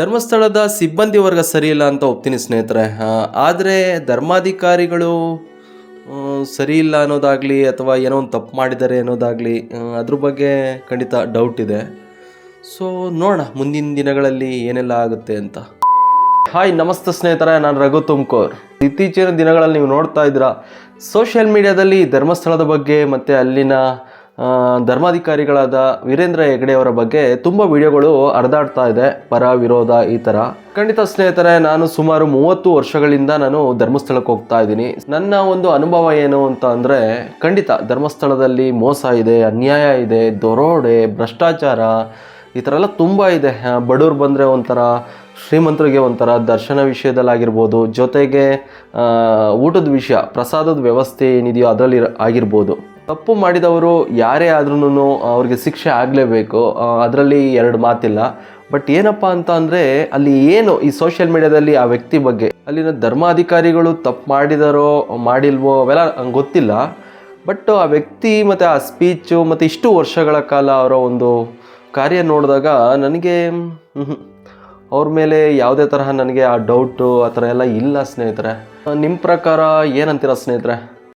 ಧರ್ಮಸ್ಥಳದ ಸಿಬ್ಬಂದಿ ವರ್ಗ ಸರಿಯಿಲ್ಲ ಅಂತ ಒಪ್ತೀನಿ ಸ್ನೇಹಿತರೆ. ಆದರೆ ಧರ್ಮಾಧಿಕಾರಿಗಳು ಸರಿ ಇಲ್ಲ ಅನ್ನೋದಾಗಲಿ ಅಥವಾ ಏನೋ ಒಂದು ತಪ್ಪು ಮಾಡಿದ್ದಾರೆ ಅನ್ನೋದಾಗಲಿ ಅದ್ರ ಬಗ್ಗೆ ಖಂಡಿತ ಡೌಟ್ ಇದೆ. ಸೊ ನೋಡೋಣ ಮುಂದಿನ ದಿನಗಳಲ್ಲಿ ಏನೆಲ್ಲ ಆಗುತ್ತೆ ಅಂತ. ಹಾಯ್ ನಮಸ್ತೆ ಸ್ನೇಹಿತರೆ, ನಾನು ರಘು ತುಮಕೂರ್. ಇತ್ತೀಚಿನ ದಿನಗಳಲ್ಲಿ ನೀವು ನೋಡ್ತಾ ಇದ್ದೀರಾ ಸೋಷಿಯಲ್ ಮೀಡಿಯಾದಲ್ಲಿ ಧರ್ಮಸ್ಥಳದ ಬಗ್ಗೆ ಮತ್ತು ಅಲ್ಲಿನ ಧರ್ಮಾಧಿಕಾರಿಗಳಾದ ವೀರೇಂದ್ರ ಹೆಗಡೆ ಅವರ ಬಗ್ಗೆ ತುಂಬ ವಿಡಿಯೋಗಳು ಹರಿದಾಡ್ತಾ ಇದೆ, ಪರ, ವಿರೋಧ ಈ ಥರ ಖಂಡಿತ ಸ್ನೇಹಿತರೆ, ನಾನು ಸುಮಾರು ಮೂವತ್ತು ವರ್ಷಗಳಿಂದ ನಾನು ಧರ್ಮಸ್ಥಳಕ್ಕೆ ಹೋಗ್ತಾ ಇದ್ದೀನಿ. ನನ್ನ ಒಂದು ಅನುಭವ ಏನು ಅಂತ ಅಂದರೆ, ಖಂಡಿತ ಧರ್ಮಸ್ಥಳದಲ್ಲಿ ಮೋಸ ಇದೆ, ಅನ್ಯಾಯ ಇದೆ, ದೊರೋಡೆ, ಭ್ರಷ್ಟಾಚಾರ ಈ ಥರ ಎಲ್ಲ ತುಂಬ ಇದೆ. ಬಡವ್ರು ಬಂದರೆ ಒಂಥರ ಶ್ರೀಮಂತರಿಗೆ ಒಂಥರ ದರ್ಶನ ವಿಷಯದಲ್ಲಾಗಿರ್ಬೋದು ಜೊತೆಗೆ ಊಟದ ವಿಷಯ, ಪ್ರಸಾದದ ವ್ಯವಸ್ಥೆ ಏನಿದೆಯೋ ಅದರಲ್ಲಿ ಆಗಿರ್ಬೋದು. ತಪ್ಪು ಮಾಡಿದವರು ಯಾರೇ ಆದ್ರೂ ಅವ್ರಿಗೆ ಶಿಕ್ಷೆ ಆಗಲೇಬೇಕು. ಅದರಲ್ಲಿ ಎರಡು ಮಾತಿಲ್ಲ. ಬಟ್ ಏನಪ್ಪ ಅಂತ ಅಂದರೆ, ಅಲ್ಲಿ ಏನು ಈ ಸೋಷಿಯಲ್ ಮೀಡಿಯಾದಲ್ಲಿ ಆ ವ್ಯಕ್ತಿ ಬಗ್ಗೆ, ಅಲ್ಲಿನ ಧರ್ಮಾಧಿಕಾರಿಗಳು ತಪ್ಪು ಮಾಡಿದಾರೋ, ಮಾಡಿಲ್ವೋ ಅವೆಲ್ಲ ಗೊತ್ತಿಲ್ಲ. ಬಟ್ ಆ ವ್ಯಕ್ತಿ ಮತ್ತು ಆ ಸ್ಪೀಚು ಮತ್ತು ಇಷ್ಟು ವರ್ಷಗಳ ಕಾಲ ಅವರ ಒಂದು ಕಾರ್ಯ ನೋಡಿದಾಗ ನನಗೆ. ಅವ್ರ ಮೇಲೆ ಯಾವುದೇ ತರಹ ನನಗೆ ಆ ಡೌಟು ಆ ಥರ ಎಲ್ಲ ಇಲ್ಲ ಸ್ನೇಹಿತರೆ. ನಿಮ್ಮ ಪ್ರಕಾರ ಏನಂತೀರ ಸ್ನೇಹಿತರೆ?